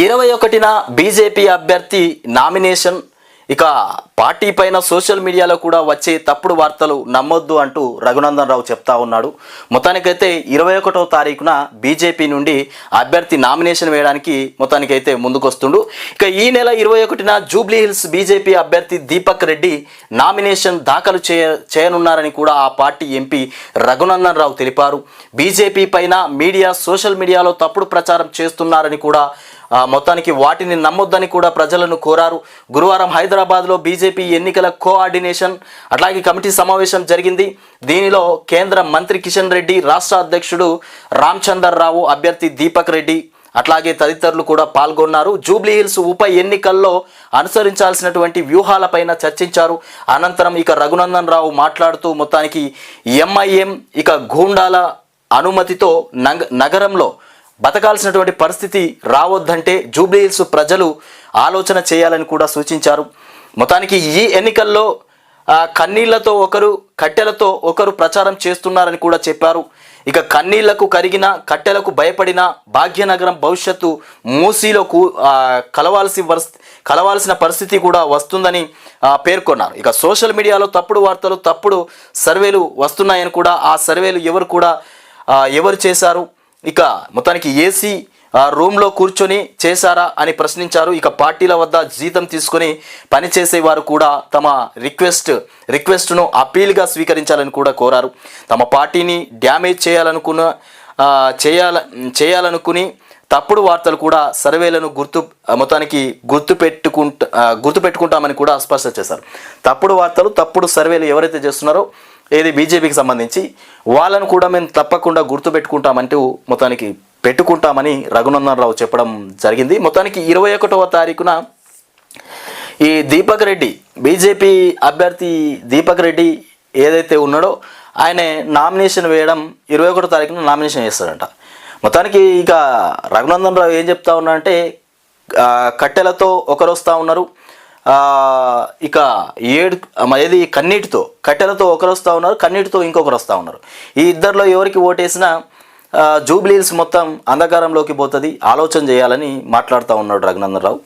ఇరవై ఒకటిన బీజేపీ అభ్యర్థి నామినేషన్. ఇక పార్టీ పైన సోషల్ మీడియాలో కూడా వచ్చే తప్పుడు వార్తలు నమ్మొద్దు అంటూ రఘునందన్ రావు చెప్తా ఉన్నాడు. మొత్తానికైతే ఇరవై ఒకటో తారీఖున బీజేపీ నుండి అభ్యర్థి నామినేషన్ వేయడానికి మొత్తానికైతే ముందుకొస్తుండు. ఇక ఈ నెల ఇరవై ఒకటిన జూబ్లీ హిల్స్ బీజేపీ అభ్యర్థి దీపక్ రెడ్డి నామినేషన్ దాఖలు చేయ చేయనున్నారని కూడా ఆ పార్టీ ఎంపీ రఘునందన్ రావు తెలిపారు. బీజేపీ పైన మీడియా సోషల్ మీడియాలో తప్పుడు ప్రచారం చేస్తున్నారని కూడా మొత్తానికి వాటిని నమ్మొద్దని కూడా ప్రజలను కోరారు. గురువారం హైదరాబాద్లో బీజేపీ ఎన్నికల కోఆర్డినేషన్ అట్లాగే కమిటీ సమావేశం జరిగింది. దీనిలో కేంద్ర మంత్రి కిషన్ రెడ్డి రాష్ట్ర అధ్యక్షుడు రామచందర్ రావు అభ్యర్థి దీపక్ రెడ్డి అట్లాగే తదితరులు కూడా పాల్గొన్నారు. జూబ్లీ హిల్స్ ఉప ఎన్నికల్లో అనుసరించాల్సినటువంటి వ్యూహాలపైన చర్చించారు. అనంతరం ఇక రఘునందన్ రావు మాట్లాడుతూ మొత్తానికి ఎంఐఎం ఇక గూండాల అనుమతితో నగ నగరంలో బతకాల్సినటువంటి పరిస్థితి రావద్దంటే జూబ్లీహిల్స్ ప్రజలు ఆలోచన చేయాలని కూడా సూచించారు. మొత్తానికి ఈ ఎన్నికల్లో కన్నీళ్ళతో ఒకరు కట్టెలతో ఒకరు ప్రచారం చేస్తున్నారని కూడా చెప్పారు. ఇక కన్నీళ్ళకు కరిగిన కట్టెలకు భయపడిన భాగ్యనగరం భవిష్యత్తు మూసీలో కూ కలవాల్సి కలవాల్సిన పరిస్థితి కూడా వస్తుందని పేర్కొన్నారు. ఇక సోషల్ మీడియాలో తప్పుడు వార్తలు తప్పుడు సర్వేలు వస్తున్నాయని కూడా ఆ సర్వేలు ఎవరు కూడా ఎవరు చేశారు? ఇక మొత్తానికి ఏసీ రూమ్లో కూర్చొని చేశారా అని ప్రశ్నించారు. ఇక పార్టీల వద్ద జీతం తీసుకొని పనిచేసే వారు కూడా తమ రిక్వెస్ట్ రిక్వెస్ట్ను అప్పీల్గా స్వీకరించాలని కూడా కోరారు. తమ పార్టీని డ్యామేజ్ చేయాలనుకున్న చేయాల చేయాలనుకుని తప్పుడు వార్తలు కూడా సర్వేలను గుర్తు మొత్తానికి గుర్తుపెట్టుకుంటా గుర్తుపెట్టుకుంటామని కూడా స్పష్టం చేశారు. తప్పుడు వార్తలు తప్పుడు సర్వేలు ఎవరైతే చేస్తున్నారో ఏది బీజేపీకి సంబంధించి వాళ్ళను కూడా మేము తప్పకుండా గుర్తు పెట్టుకుంటామంటూ మొత్తానికి పెట్టుకుంటామని రఘునందన్ రావు చెప్పడం జరిగింది. మొత్తానికి ఇరవై ఒకటవ తారీఖున ఈ దీపక్ రెడ్డి బీజేపీ అభ్యర్థి దీపక్ రెడ్డి ఏదైతే ఉన్నాడో ఆయన నామినేషన్ వేయడం ఇరవై ఒకటో తారీఖున నామినేషన్ వేస్తాడంట. మొత్తానికి ఇక రఘునందన్ రావు ఏం చెప్తా ఉన్నా అంటే కట్టెలతో ఒకరు వస్తూ ఉన్నారు. ఇక ఏడు ఏది కన్నీటితో కట్టెలతో ఒకరు వస్తూ ఉన్నారు కన్నీటితో ఇంకొకరు వస్తూ ఉన్నారు. ఈ ఇద్దరిలో ఎవరికి ఓటేసినా జూబ్లీల్స్ మొత్తం అంధకారంలోకి పోతుంది ఆలోచన చేయాలని మాట్లాడుతూ ఉన్నాడు రఘునందన్ రావు.